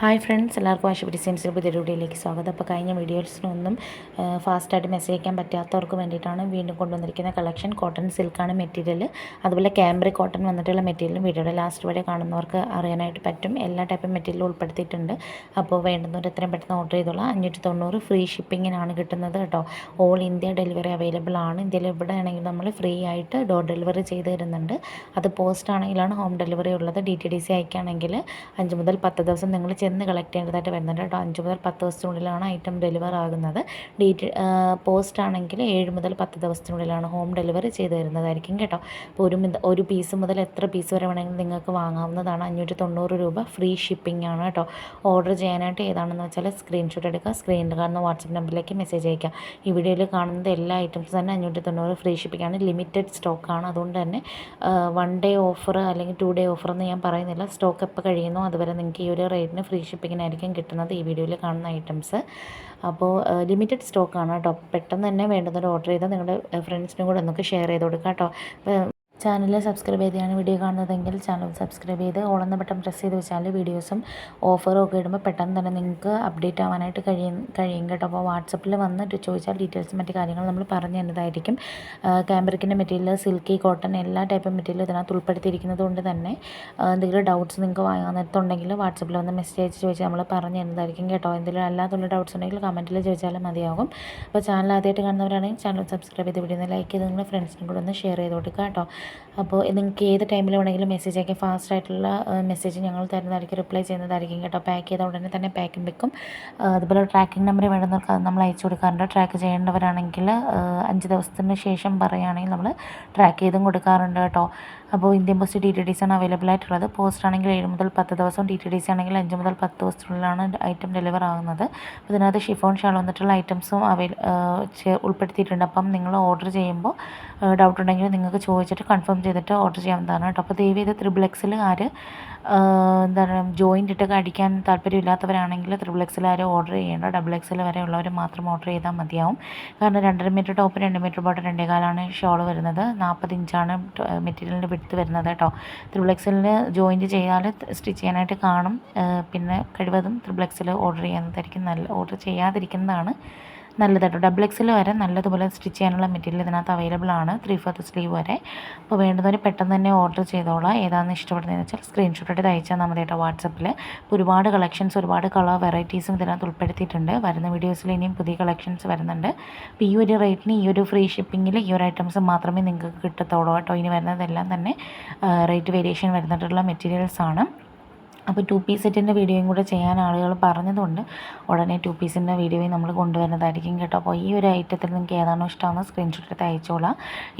Hi friends എല്ലാവർക്കും ആശുപത്രി ഡിസൈൻസിൽ പുതിയ വീഡിയോയിലേക്ക് സ്വാഗതം. അപ്പോൾ കഴിഞ്ഞ വീഡിയോസിനൊന്നും ഫാസ്റ്റായിട്ട് മെസ്സേജ് അയക്കാൻ പറ്റാത്തവർക്ക് വേണ്ടിയിട്ടാണ് വീണ്ടും കൊണ്ടുവന്നിരിക്കുന്ന കളക്ഷൻ കോട്ടൺ സിൽക്കാണ് മെറ്റീരിയൽ അതുപോലെ ക്യാമ്പ്രി കോട്ടൺ വന്നിട്ടുള്ള മെറ്റീരിയലും വീഡിയോയുടെ ലാസ്റ്റ് വരെ കാണുന്നവർക്ക് അറിയാനായിട്ട് പറ്റും. എല്ലാ ടൈപ്പ് മെറ്റീരിയലും ഉൾപ്പെടുത്തിയിട്ടുണ്ട്. അപ്പോൾ വേണ്ടുന്നവർ എത്രയും പെട്ടെന്ന് ഓർഡർ ചെയ്തോളാം. അഞ്ഞൂറ്റി തൊണ്ണൂറ് ഫ്രീ ഷിപ്പിങ്ങിനാണ് കിട്ടുന്നത് കേട്ടോ. ഓൾ ഇന്ത്യ ഡെലിവറി അവൈലബിൾ ആണ്. ഇന്ത്യയിൽ എവിടെ ആണെങ്കിൽ നമ്മൾ ഫ്രീ ആയിട്ട് ഡോർ ഡെലിവറി ചെയ്ത് തരുന്നുണ്ട്. അത് പോസ്റ്റ് ആണെങ്കിലാണ് ഹോം ഡെലിവറി ഉള്ളത്. ഡി ടി ഡി സി അയക്കുകയാണെങ്കിൽ അഞ്ച് മുതൽ പത്ത് ദിവസം നിങ്ങൾ ചെന്ന് കളക്ട് ചെയ്യേണ്ടതായിട്ട് വരുന്നുണ്ട് കേട്ടോ. അഞ്ച് മുതൽ പത്ത് ദിവസത്തിനുള്ളിലാണ് ഐറ്റം ഡെലിവർ ആകുന്നത്. ഡീറ്റ് പോസ്റ്റ് ആണെങ്കിൽ ഏഴ് മുതൽ പത്ത് ദിവസത്തിനുള്ളിലാണ് ഹോം ഡെലിവറി ചെയ്ത് തരുന്നതായിരിക്കും കേട്ടോ. അപ്പോൾ ഒരു ഒരു പീസ് മുതൽ എത്ര പീസ് വരെ വേണമെങ്കിലും നിങ്ങൾക്ക് വാങ്ങാവുന്നതാണ്. അഞ്ഞൂറ്റി തൊണ്ണൂറ് രൂപ ഫ്രീ ഷിപ്പിംഗ് ആണ് കേട്ടോ. ഓർഡർ ചെയ്യാനായിട്ട് ഏതാണെന്ന് വെച്ചാൽ സ്ക്രീൻഷോട്ട് എടുക്കുക. സ്ക്രീനിൽ കാണുന്ന വാട്സപ്പ് നമ്പറിലേക്ക് മെസ്സേജ് അയക്കുക. ഈ വീഡിയോയിൽ കാണുന്നത് എല്ലാ ഐറ്റംസും തന്നെ അഞ്ഞൂറ്റി തൊണ്ണൂറ് ഫ്രീ ഷിപ്പിംഗ് ആണ്. ലിമിറ്റഡ് സ്റ്റോക്കാണ് അതുകൊണ്ട് തന്നെ വൺ ഡേ ഓഫർ അല്ലെങ്കിൽ ടു ഡേ ഓഫർ എന്ന് ഞാൻ പറയുന്നില്ല. സ്റ്റോക്ക് എപ്പോൾ കഴിയുന്നു അതുവരെ നിങ്ങൾക്ക് ഈ ഒരു റേറ്റിന് ഫ്രീ ഷിപ്പിങ്ങിനായിരിക്കും കിട്ടുന്നത് ഈ വീഡിയോയിൽ കാണുന്ന ഐറ്റംസ് അപ്പോൾ ലിമിറ്റഡ് സ്റ്റോക്കാണ് കേട്ടോ. പെട്ടെന്ന് തന്നെ വേണ്ടുന്നവർ ഓർഡർ ചെയ്താൽ നിങ്ങളുടെ ഫ്രണ്ട്സിനും കൂടെ ഒന്നൊക്കെ ഷെയർ ചെയ്ത് കൊടുക്കാം കേട്ടോ. ചാനൽ സബ്സ്ക്രൈബ് ചെയ്താണ് വീഡിയോ കാണുന്നതെങ്കിൽ ചാനൽ സബ്സ്ക്രൈബ് ചെയ്ത് ഓളെന്ന ബട്ടൺ പ്രസ് ചെയ്ത് വെച്ചാൽ വീഡിയോസും ഓഫറും ഒക്കെ ഇടുമ്പോൾ പെട്ടെന്ന് തന്നെ നിങ്ങൾക്ക് അപ്ഡേറ്റ് ആവാനായിട്ട് കഴിയും കഴിയും കേട്ടോ. അപ്പോൾ വാട്സപ്പിൽ വന്നിട്ട് ചോദിച്ചാൽ ഡീറ്റെയിൽസ് മറ്റു കാര്യങ്ങൾ നമ്മൾ പറഞ്ഞു തന്നതായിരിക്കും ക്യാമ്പറിക്കിന്റെ മെറ്റീരിയൽ സിൽക്കി കോട്ടൺ എല്ലാ ടൈപ്പ് മെറ്റീരിയൽ ഇതിനകത്ത് ഉൾപ്പെടുത്തിയിരിക്കുന്നത് കൊണ്ട് തന്നെ എന്തെങ്കിലും ഡൗട്ട്സ് നിങ്ങൾക്ക് വാങ്ങാൻ നേരത്തുണ്ടെങ്കിൽ വാട്സപ്പിൽ വന്ന് മെസ്സേജ് ചോദിച്ചാൽ നമ്മൾ പറഞ്ഞു തന്നതായിരിക്കും കേട്ടോ. എന്തെങ്കിലും അല്ലാത്തുള്ള ഡൗട്ട്സ് ഉണ്ടെങ്കിൽ കമന്റിൽ ചോദിച്ചാലും മതിയാകും. അപ്പോൾ ചാനൽ ആദ്യമായിട്ട് കാണുന്നവരാണെങ്കിൽ ചാനൽ സബ്സ്ക്രൈബ് ചെയ്ത് വീഡിയോ ലൈക്ക് ചെയ്ത് നിങ്ങളുടെ ഫ്രണ്ട്സിനും കൂടെ ഒന്ന് ഷെയർ ചെയ്ത് കൊടുക്കുക കേട്ടോ. അപ്പോൾ നിങ്ങൾക്ക് ഏത് ടൈമിൽ വേണമെങ്കിലും മെസ്സേജ് അയക്കാം. ഫാസ്റ്റ് ആയിട്ടുള്ള മെസ്സേജ് ഞങ്ങൾ തരുന്നതായിരിക്കും. റിപ്ലൈ ചെയ്യുന്നതായിരിക്കും കേട്ടോ. പാക്ക് ചെയ്ത ഉടനെ തന്നെ പാക്കിംഗ് വെക്കും. അതുപോലെ ട്രാക്കിംഗ് നമ്പർ വേണ്ടുന്നവർക്ക് അത് നമ്മൾ അയച്ചു കൊടുക്കാറുണ്ട്. ട്രാക്ക് ചെയ്യേണ്ടവരാണെങ്കിൽ അഞ്ച് ദിവസത്തിന് ശേഷം പറയുകയാണെങ്കിൽ നമ്മൾ ട്രാക്ക് ചെയ്തും കൊടുക്കാറുണ്ട് കേട്ടോ. അപ്പോൾ Indian post D T D C ആണ് അവൈലബിൾ ആയിട്ടുള്ളത്. പോസ്റ്റ് ആണെങ്കിൽ ഏഴ് മുതൽ പത്ത് ദിവസം. ഡി ടി ഡി സി ആണെങ്കിൽ അഞ്ച് മുതൽ പത്ത് ദിവസത്തിനുള്ളിലാണ് ഐറ്റം ഡെലിവർ ആകുന്നത്. അപ്പോൾ ഇതിനകത്ത് ഷിഫോൺ ഷാൾ വന്നിട്ടുള്ള ഐറ്റംസും അവൈ ഉൾപ്പെടുത്തിയിട്ടുണ്ട്. അപ്പം നിങ്ങൾ ഓർഡർ ചെയ്യുമ്പോൾ ഡൗട്ട് ഉണ്ടെങ്കിൽ നിങ്ങൾക്ക് ചോദിച്ചിട്ട് കൺഫേം ചെയ്തിട്ട് ഓർഡർ ചെയ്യാവുന്നതാണ് കേട്ടോ. അപ്പോൾ ദയവ് ചെയ്ത് ത്രിബിൾ എക്സിൽ ആര് എന്താണ് ജോയിന്റ് ഇട്ടൊക്കെ അടിക്കാൻ താല്പര്യമില്ലാത്തവരാണെങ്കിൽ ത്രിബിൾ എക്സിൽ ആരും ഓർഡർ ചെയ്യേണ്ട ഡബിൾ എക്സിൽ വരെ ഉള്ളവർ മാത്രം ഓർഡർ ചെയ്താൽ മതിയാവും. കാരണം രണ്ടര മീറ്റർ ടോപ്പ് രണ്ട് മീറ്റർ ബോട്ടം രണ്ടേ കാലാണ് ഷോൾ വരുന്നത്. നാൽപ്പത് ഇഞ്ചാണ് മെറ്റീരിയലിന്റെ വിടുത്ത് വരുന്നത് കേട്ടോ. ത്രിബിൾ എക്സിലിന് ജോയിന്റ് ചെയ്താൽ സ്റ്റിച്ച് ചെയ്യാനായിട്ട് കാണും. പിന്നെ കഴിവതും ത്രിബിൾ എക്സിൽ ഓർഡർ ചെയ്യുന്നതായിരിക്കും നല്ല ഓർഡർ ചെയ്യാതിരിക്കുന്നതാണ്. നല്ലത് കേട്ടോ ഡബിൾ എക്സിൽ വരെ നല്ലതുപോലെ സ്റ്റിച്ച് ചെയ്യാനുള്ള മെറ്റീരിയൽ ഇതിനകത്ത് അവൈലബിൾ ആണ്. ത്രീ ഫോർത്ത് സ്ലീവ് വരെ. അപ്പോൾ വേണ്ടവർ പെട്ടെന്ന് തന്നെ ഓർഡർ ചെയ്തോളാം. ഏതാണെന്ന് ഇഷ്ടപ്പെടുന്നതെന്ന് വെച്ചാൽ സ്ക്രീൻഷോട്ട് എടുത്ത് അയച്ചാൽ നമ്മുടെ കേട്ടോ വാട്സപ്പിൽ ഒരുപാട് കളക്ഷൻസ് ഒരുപാട് കളർ വെറൈറ്റീസും ഇതിനകത്ത് ഉൾപ്പെടുത്തിയിട്ടുണ്ട്. വരുന്ന വീഡിയോസിൽ ഇനിയും പുതിയ കളക്ഷൻസ് വരുന്നുണ്ട്. അപ്പോൾ ഈ ഒരു റേറ്റിന് ഈ ഒരു ഫ്രീ ഷിപ്പിങ്ങിൽ ഈ ഒരു ഐറ്റംസ് മാത്രമേ നിങ്ങൾക്ക് കിട്ടത്തുള്ളൂ കേട്ടോ. ഇനി വരുന്നതെല്ലാം തന്നെ റേറ്റ് വേരിയേഷൻ വരുന്നിട്ടുള്ള മെറ്റീരിയൽസ് ആണ്. അപ്പോൾ ടു പീസ് സെറ്റിന്റെ വീഡിയോയും കൂടെ ചെയ്യാൻ ആളുകൾ പറഞ്ഞതുകൊണ്ട് ഉടനെ ടു പീസിന്റെ വീഡിയോയും നമ്മൾ കൊണ്ടുവരുന്നതായിരിക്കും കേട്ടോ. അപ്പോൾ ഈ ഒരു ഐറ്റത്തിൽ നിങ്ങൾക്ക് ഏതാണോ ഇഷ്ടമാണോ സ്ക്രീൻഷോട്ട് എടുത്ത് അയച്ചോളാം.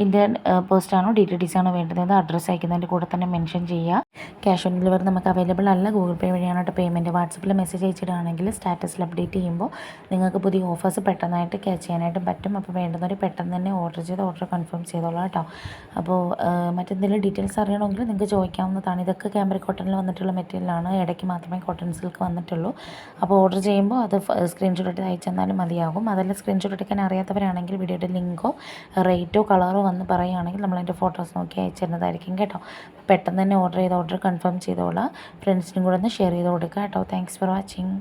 ഇന്ത്യൻ പോസ്റ്റാണോ ഡി ടി ഡി ആണോ വേണ്ടത് അഡ്രസ്സ് അയക്കുന്നതിന്റെ കൂടെ തന്നെ മെൻഷൻ ചെയ്യുക. ക്യാഷ് ഓൺ ഡെലിവറി നമുക്ക് അവൈലബിൾ അല്ല. ഗൂഗിൾ പേ വഴിയാണ് കേട്ടോ പേയ്മെന്റ് വാട്സപ്പിൽ മെസ്സേജ് അയച്ചിടുകയാണെങ്കിൽ സ്റ്റാറ്റസിൽ അപ്ഡേറ്റ് ചെയ്യുമ്പോൾ നിങ്ങൾക്ക് പുതിയ ഓഫേഴ്സ് പെട്ടെന്നായിട്ട് ക്യാച്ച് ചെയ്യാനായിട്ട് പറ്റും. അപ്പോൾ വേണ്ടുന്നവർ പെട്ടെന്ന് തന്നെ ഓർഡർ ചെയ്ത് ഓർഡർ കൺഫേം ചെയ്തോളാം കേട്ടോ. അപ്പോൾ മറ്റെന്തെങ്കിലും ഡീറ്റെയിൽസ് അറിയണമെങ്കിൽ നിങ്ങൾക്ക് ചോദിക്കാവുന്നതാണ്. ഇതൊക്കെ ക്യാമറ കോട്ടണിൽ വന്നിട്ടുള്ള മെറ്റീരിയലാണ് ആണ്. ഇടയ്ക്ക് മാത്രമേ കോട്ടൺ സിൽക്ക് വന്നിട്ടുള്ളൂ. അപ്പോൾ ഓർഡർ ചെയ്യുമ്പോൾ അത് സ്ക്രീൻഷോട്ട് എടുത്ത് അയച്ചെന്നാലും മതിയാകും. അതല്ല സ്ക്രീൻഷോട്ട് എടുക്കാൻ അറിയാത്തവരാണെങ്കിൽ വീഡിയോയുടെ ലിങ്കോ റേറ്റോ കളറോ വന്ന് പറയുകയാണെങ്കിൽ നമ്മളതിന്റെ ഫോട്ടോസ് നോക്കി അയച്ചു തരുന്നതായിരിക്കും കേട്ടോ. പെട്ടെന്ന് തന്നെ ഓർഡർ ചെയ്ത് ഓർഡർ കൺഫേം ചെയ്തോളാം. ഫ്രണ്ട്സിനും കൂടെ ഒന്ന് ഷെയർ ചെയ്ത് കൊടുക്കുക കേട്ടോ. Thanks for watching